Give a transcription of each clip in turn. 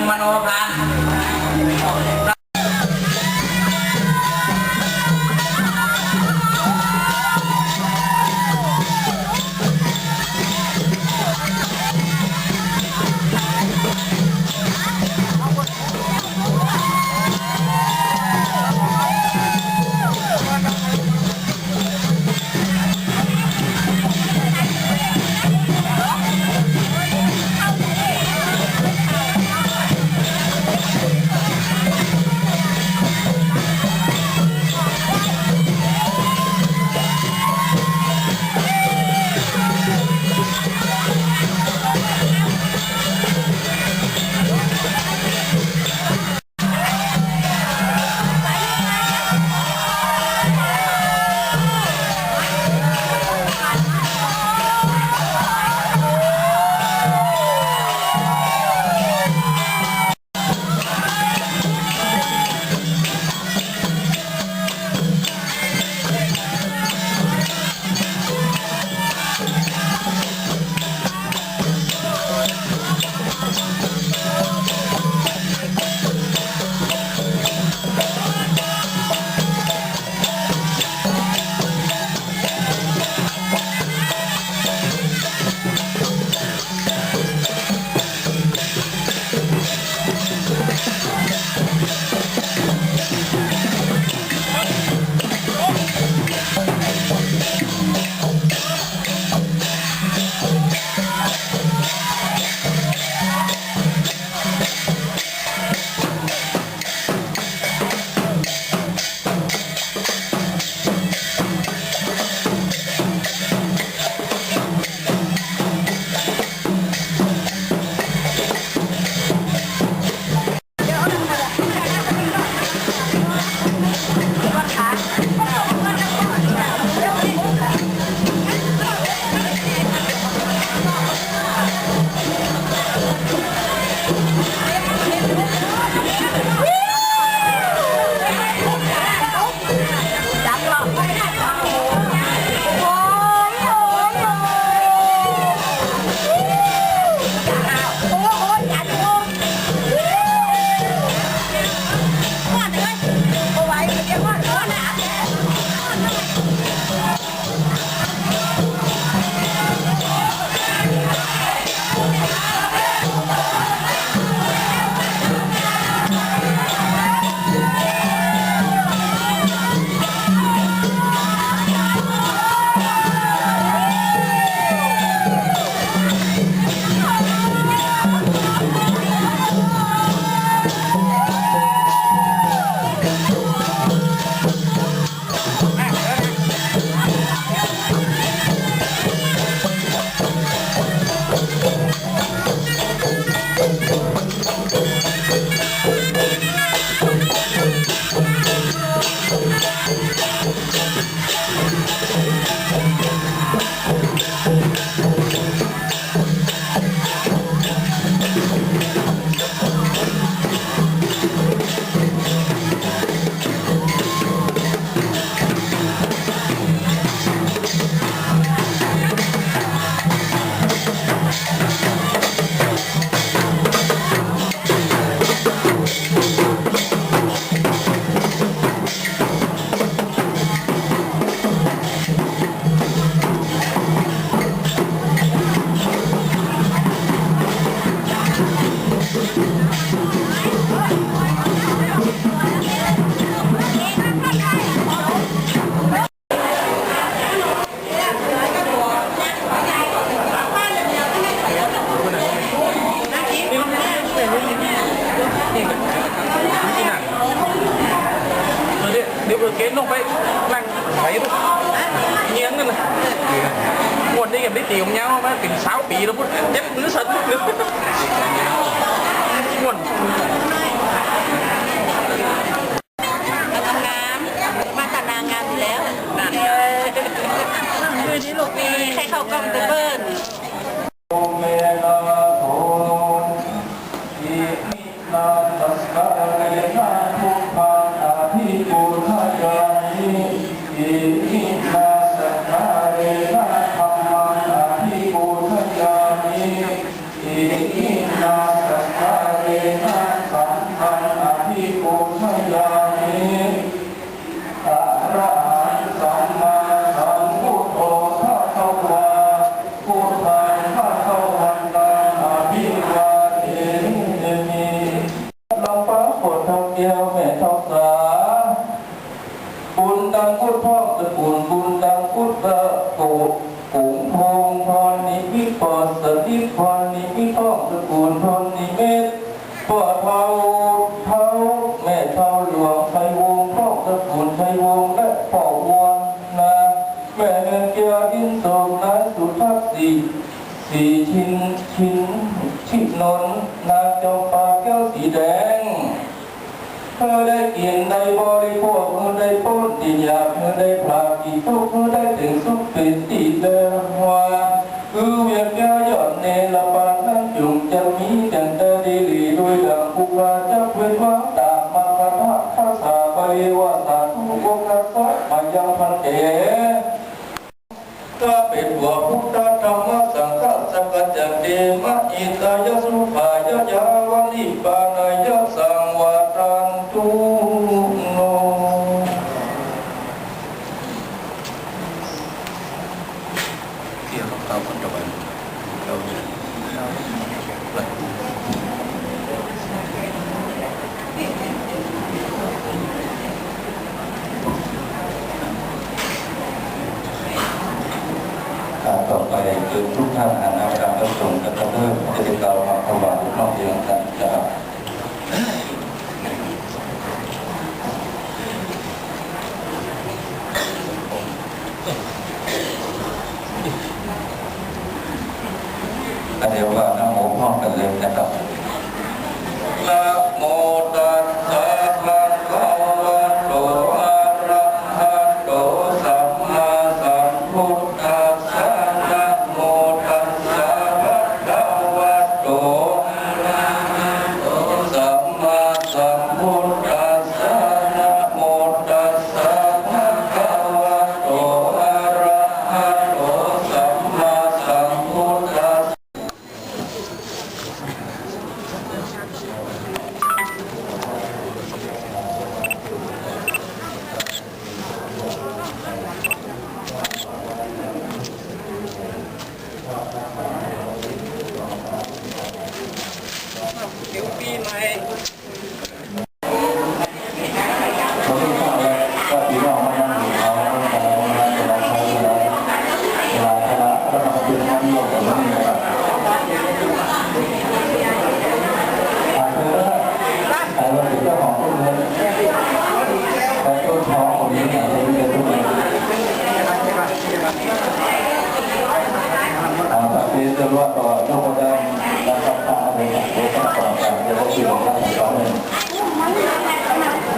มมโนพันธ์เพ่องตระกูลทอนิเมตพ่อเท้าเท้าแม่เท้าหลวงไทยวงพ่อตระกูลไทยวงและพ่อวงนาแม่เงินเกียอินทรงนั้นสุทัศสีสีชินชินชิดนนนางจอมปาแก้วสีแดงเธอได้กินได้บริโภคเธอได้ป้นดินยาเธอได้พลาดอีทุกเธอได้ถึงสุขเป็นตีเดิมว่าคือเวียนแก้วยอนเนร dia kau pendoan kau Atau kayak itu, Tuhan anak-anak tertunggu, tetap tetap kalau mau keluar, mau bilang ก็เรียกว่านโมพร้อมกันเลยนะครับนะโมตัส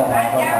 ต่อมาต่อมา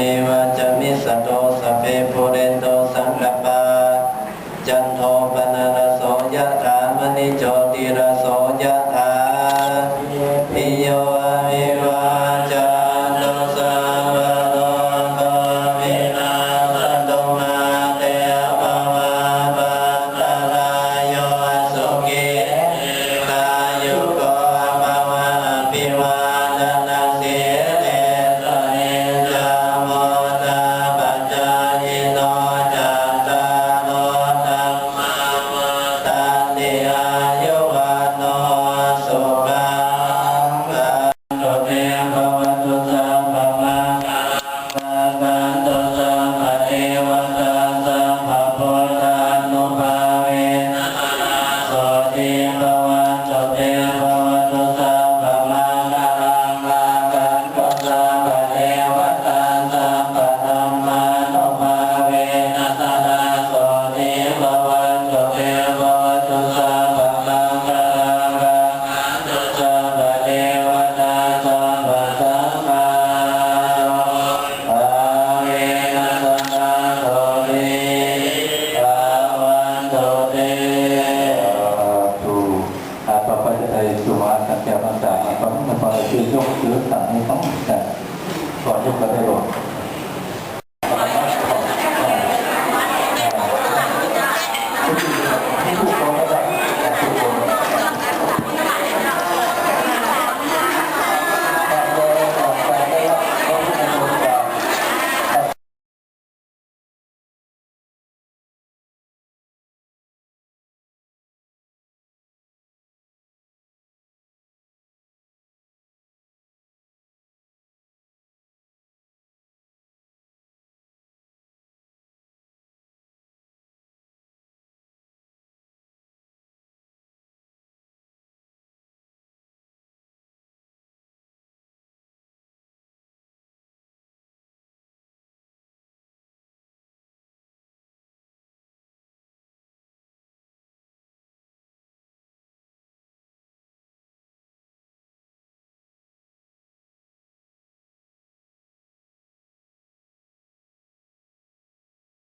めは